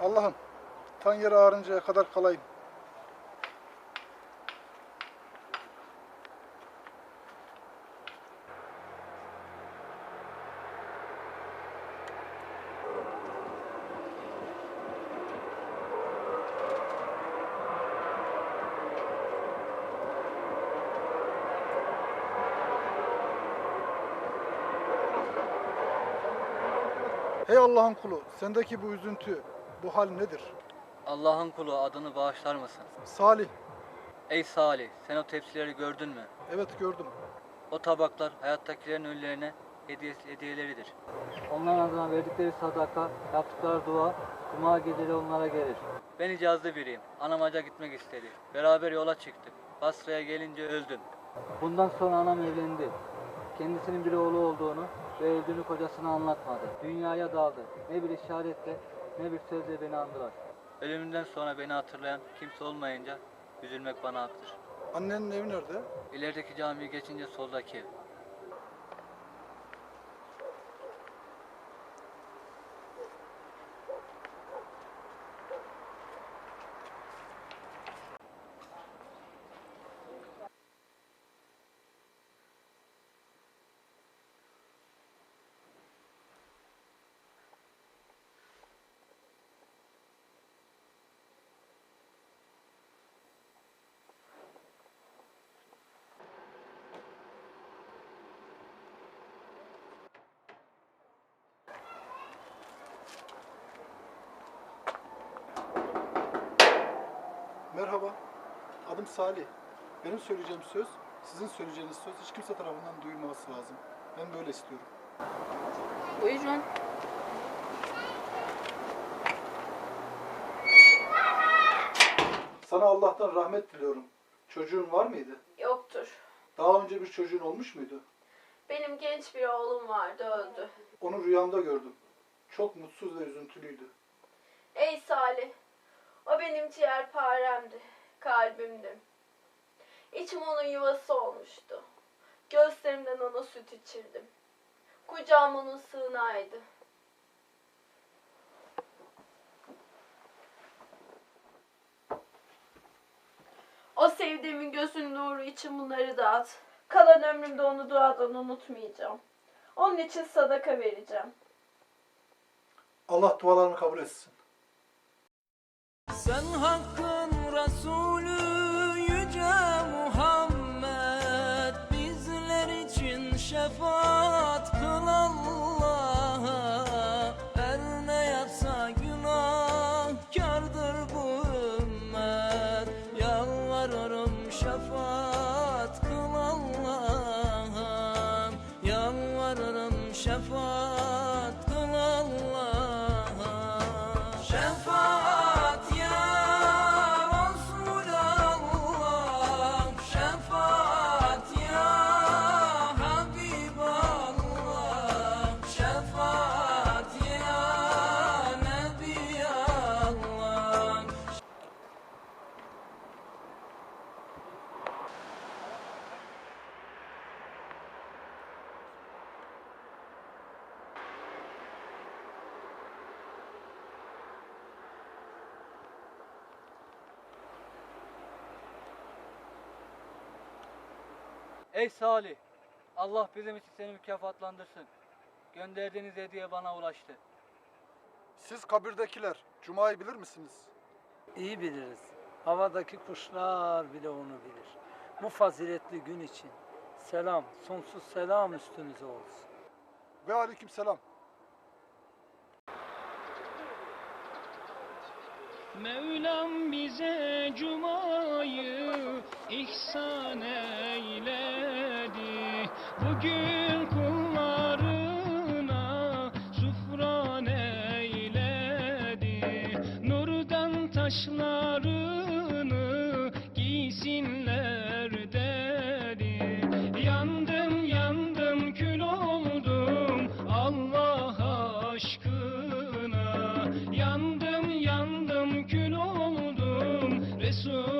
Allah'ım tan yeri ağrıncaya kadar kalayım. Hey Allah'ın kulu, sendeki bu üzüntü, bu hal nedir? Allah'ın kulu adını bağışlar mısın? Salih, Ey Salih, sen o tepsileri gördün mü? evet gördüm. O tabaklar hayattakilerin ölülerine hediye, hediyeleridir. Onların adına verdikleri sadaka, yaptıkları dua, cuma geceleri onlara gelir. Ben icazlı biriyim. Anam haca gitmek istedi. Beraber yola çıktık. Basra'ya gelince öldüm. Bundan sonra anam evlendi. Kendisinin bir oğlu olduğunu ve öldüğünü kocasına anlatmadı. Dünyaya daldı. Ne bir işaretle ne bir sözle beni andılar. Ölümümden sonra beni hatırlayan kimse olmayınca üzülmek bana haktır. Annenin evi nerede? İlerideki camiyi geçince soldaki ev. Adım Salih. Benim söyleyeceğim söz, sizin söyleyeceğiniz söz hiç kimse tarafından duyulmaması lazım. Ben böyle istiyorum. Buyurun. Sana Allah'tan rahmet diliyorum. Çocuğun var mıydı? Yoktur. Daha önce bir çocuğun olmuş muydu? Benim genç bir oğlum vardı öldü. Onu rüyamda gördüm. Çok mutsuz ve üzüntülüydü. Ey Salih. O benim ciğerparemdi. Kalbimdi. İçim onun yuvası olmuştu. Göğüslerimden ona süt içirdim. Kucağım onun sığınağıydı. O sevdiğimin gözünün nuru için bunları dağıt. Kalan ömrümde onu duadan unutmayacağım. Onun için sadaka vereceğim. Allah dualarını kabul etsin. Sen hakkın Resulü yüce Muhammed Bizler için şefaat kıl Allah'a. Her ne yapsa günahkardır bu ümmet. Yalvarırım şefaat kıl Allah'a. Yalvarırım şefaat kıl Allah'a. Şefaat Ey Salih, Allah bizim için seni mükafatlandırsın. Gönderdiğiniz hediye bana ulaştı. Siz kabirdekiler, Cuma'yı bilir misiniz? İyi biliriz. Havadaki kuşlar bile onu bilir. Bu faziletli gün için selam, sonsuz selam üstünüze olsun. Ve aleyküm selam. Mevlam bize cumayı ihsan eyledi Bugün kullarına zufran eyledi. Nurdan taşlarını giysinler dedi. Yandım yandım kül oldum Allah aşkına. Yandım yandım kül oldum Resul